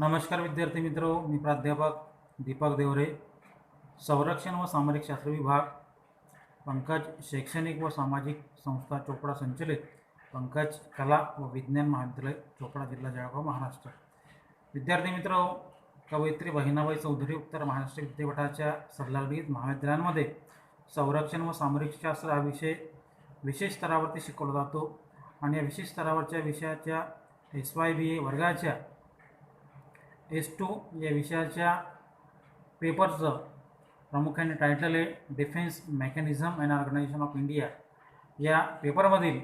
नमस्कार विद्यार्थी मित्र मी प्राध्यापक दीपक देवरे. संरक्षण व सामरिक शास्त्र विभाग पंकज शैक्षणिक व सामाजिक संस्था चोपडा संचलित पंकज कला व विज्ञान महाविद्यालय चोपडा जिल्हा जळगाव महाराष्ट्र. विद्यार्थी मित्र कवयित्री बहिणाबाई चौधरी उत्तर महाराष्ट्र विद्यापीठाच्या संलग्नित महाविद्यालयांमध्ये संरक्षण व सामरिक शास्त्र हा विषय विशेष स्तरावरती शिकवला जातो. आणि या विशेष स्तरावरच्या विषयाच्या एस वाय बी ए वर्गाच्या एस टू या विषयाच्या पेपरचं प्रामुख्याने टायटल आहे defence mechanism and organisation of India या पेपरमधील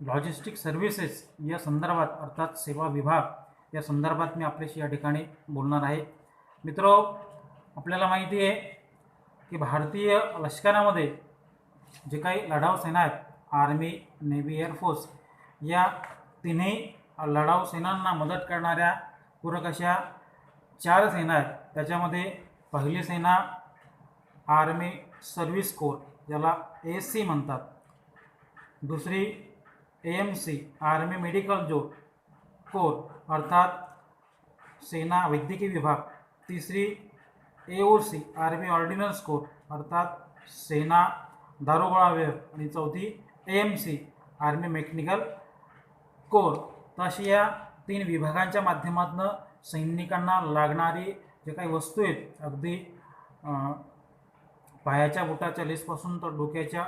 लॉजिस्टिक सर्व्हिसेस या संदर्भात अर्थात सेवा विभाग या संदर्भात मी आपल्याशी या ठिकाणी बोलणार आहे. मित्रो आपल्याला माहिती आहे की भारतीय लष्करामध्ये जे काही लढाऊ सेना आहेत आर्मी नेव्ही एअरफोर्स या तिन्ही लढाऊ सेनांना मदत करणाऱ्या पूरक अशा चार सेना आहेत. त्याच्यामध्ये पहिली सेना आर्मी सर्व्हिस कोर ज्याला ए सी म्हणतात. दुसरी A M C army medical जो कोर अर्थात सेना वैद्यकीय विभाग. तिसरी A O C army ordnance corps अर्थात सेना दारोगोळा विभाग आणि चौथी A M C army mechanical corps. तशी या तीन विभागांच्या माध्यमातून सैनिकांना लागणारी जे काही वस्तू आहेत अगदी पायाच्या बुटाच्या लेसपासून तर डोक्याच्या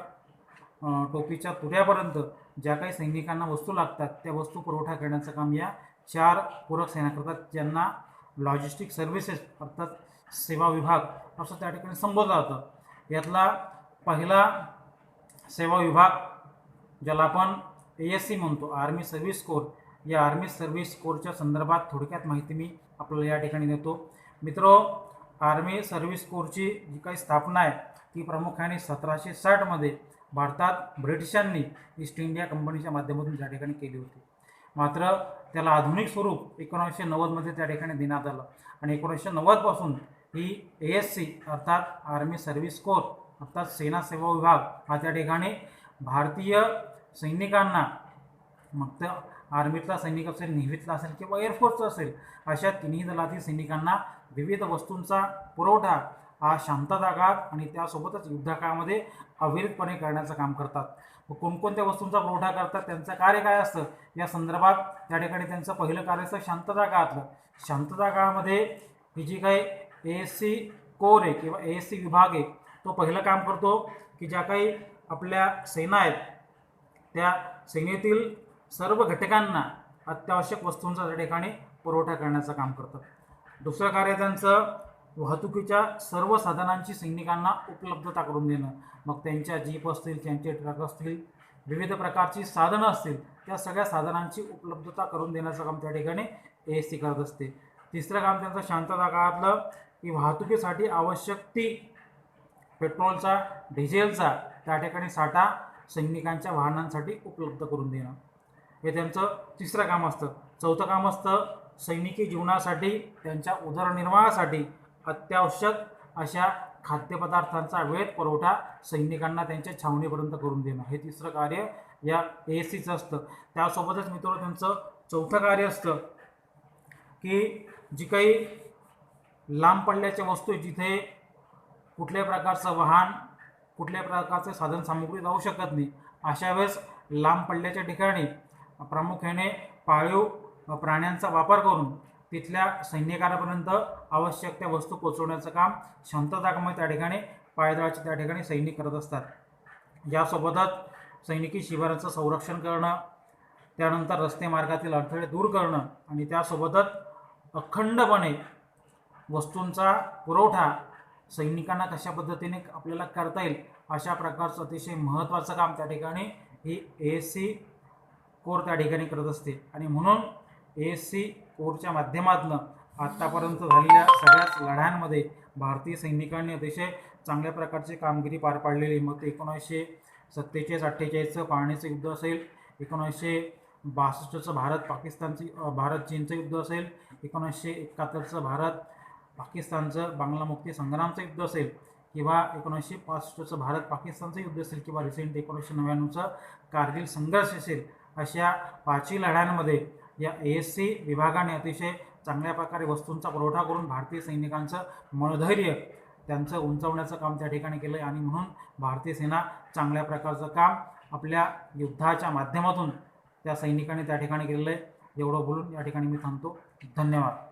टोपीच्या तुऱ्यापर्यंत ज्या काही सैनिकांना वस्तू लागतात त्या वस्तू पुरवठा करण्याचं काम या चार पूरक सेना करतात ज्यांना लॉजिस्टिक सर्व्हिसेस अर्थात सेवा विभाग असं त्या ठिकाणी संबोधलं जातं. यातला पहिला सेवा विभाग ज्याला आपण ए एस सी म्हणतो आर्मी सर्व्हिस कोर या आर्मी सर्व्हिस कोरच्या संदर्भात थोडक्यात माहिती मी आपल्याला या ठिकाणी देतो. मित्रो आर्मी सर्व्हिस कोरची जी काही स्थापना आहे ती प्रामुख्याने सतराशे साठमध्ये भारतात ब्रिटिशांनी ईस्ट इंडिया कंपनीच्या माध्यमातून त्या ठिकाणी केली होती. मात्र त्याला आधुनिक स्वरूप एकोणीसशे नव्वदमध्ये त्या ठिकाणी देण्यात आलं. आणि एकोणीसशे नव्वदपासून ही ए एस सी अर्थात आर्मी सर्व्हिस कोर अर्थात सेना सेवा विभाग हा त्या ठिकाणी भारतीय सैनिकांना मग त्या आर्मीतला सैनिक असेल नेव्हीतला असेल किंवा एअरफोर्सचा असेल अशा तिन्ही दलातील सैनिकांना विविध वस्तूंचा पुरवठा हा शांतता काळात आणि त्यासोबतच युद्धकाळामध्ये अविरतपणे करण्याचं काम करतात. व कोणकोणत्या वस्तूंचा पुरवठा करतात त्यांचं कार्य काय असतं या संदर्भात त्या ठिकाणी त्यांचं पहिलं कार्य असतं शांतता काळातलं शांतता काळामध्ये ही जी काही ए एस सी कोर आहे किंवा ए एस सी विभाग आहे तो पहिलं काम करतो की ज्या काही आपल्या सेना आहेत त्या सेनेतील सर्व घटकांना अत्यावश्यक वस्तूंचा त्या ठिकाणी पुरवठा करण्याचं काम करतात दुसरं कार्य त्यांचं वाहतुकीच्या सर्व साधनांची सैनिकांना उपलब्धता करून देणं. मग त्यांच्या जीप असतील त्यांचे ट्रक असतील विविध प्रकारची साधनं असतील त्या सगळ्या साधनांची उपलब्धता करून देण्याचं काम त्या ठिकाणी ए एस सी करत असते. तिसरं काम त्यांचं शांतता काळातलं की वाहतुकीसाठी आवश्यक ती पेट्रोलचा डिझेलचा त्या ठिकाणी साठा सैनिकांच्या वाहनांसाठी उपलब्ध करून देणं. हे त्यांचं तिसरं काम असतं. चौथं काम असतं सैनिकी जीवनासाठी त्यांच्या उदरनिर्वाहासाठी अत्यावश्यक अशा खाद्यपदार्थांचा वेळ पुरवठा सैनिकांना त्यांच्या छावणीपर्यंत करून देणं. हे तिसरं कार्य या ए सीचं असतं. त्यासोबतच मित्र त्यांचं चौथं कार्य असतं की जी काही लांब पल्ल्याच्या वस्तू जिथे कुठल्याही प्रकारचं वाहन कुठल्याही प्रकारचं साधन सामग्री जाऊ शकत नाही अशा वेळेस लांब पल्ल्याच्या ठिकाणी प्रामुख्याने पाळीव प्राण्यांचा वापर करून तिथल्या सैनिकांपर्यंत आवश्यक त्या वस्तू पोचवण्याचं काम शांतताकामय त्या ठिकाणी पायदळाचे त्या ठिकाणी सैनिक करत असतात. यासोबतच सैनिकी शिबिरांचं संरक्षण करणं त्यानंतर रस्ते मार्गातील अडथळे दूर करणं आणि त्यासोबतच अखंडपणे वस्तूंचा पुरवठा सैनिकांना कशा पद्धतीने आपल्याला करता येईल अशा प्रकारचं अतिशय महत्त्वाचं काम त्या ठिकाणी ही ए सी कोर त्या ठिकाणी करत असते. आणि म्हणून ए एस सी कोरच्या माध्यमातून आत्तापर्यंत झालेल्या सगळ्याच लढ्यांमध्ये भारतीय सैनिकांनी अतिशय चांगल्या प्रकारची कामगिरी पार पाडलेली. मग ते एकोणीसशे सत्तेचाळीस अठ्ठेचाळीसचं पाहण्याचं युद्ध असेल एकोणीसशे बासष्टचं भारत पाकिस्तानचं भारत चीनचं युद्ध असेल एकोणीसशे एकाहत्तरचं भारत पाकिस्तानचं बांगला मुक्ती संग्रामचं युद्ध असेल किंवा एकोणीसशे पासष्टचं भारत पाकिस्तानचं युद्ध असेल किंवा रिसेंट एकोणीसशे नव्याण्णवचं कारगिल संघर्ष असेल अशा पाचवी लढ्यांमध्ये या ए एस सी विभागाने अतिशय चांगल्या प्रकारे वस्तूंचा पुरवठा करून भारतीय सैनिकांचं मनधैर्य त्यांचं उंचवण्याचं काम त्या ठिकाणी केलं आहे आणि म्हणून भारतीय सेना चांगल्या प्रकारचं काम आपल्या युद्धाच्या माध्यमातून त्या सैनिकांनी त्या ठिकाणी केलेलं आहे. एवढं बोलून या ठिकाणी मी थांबतो. धन्यवाद.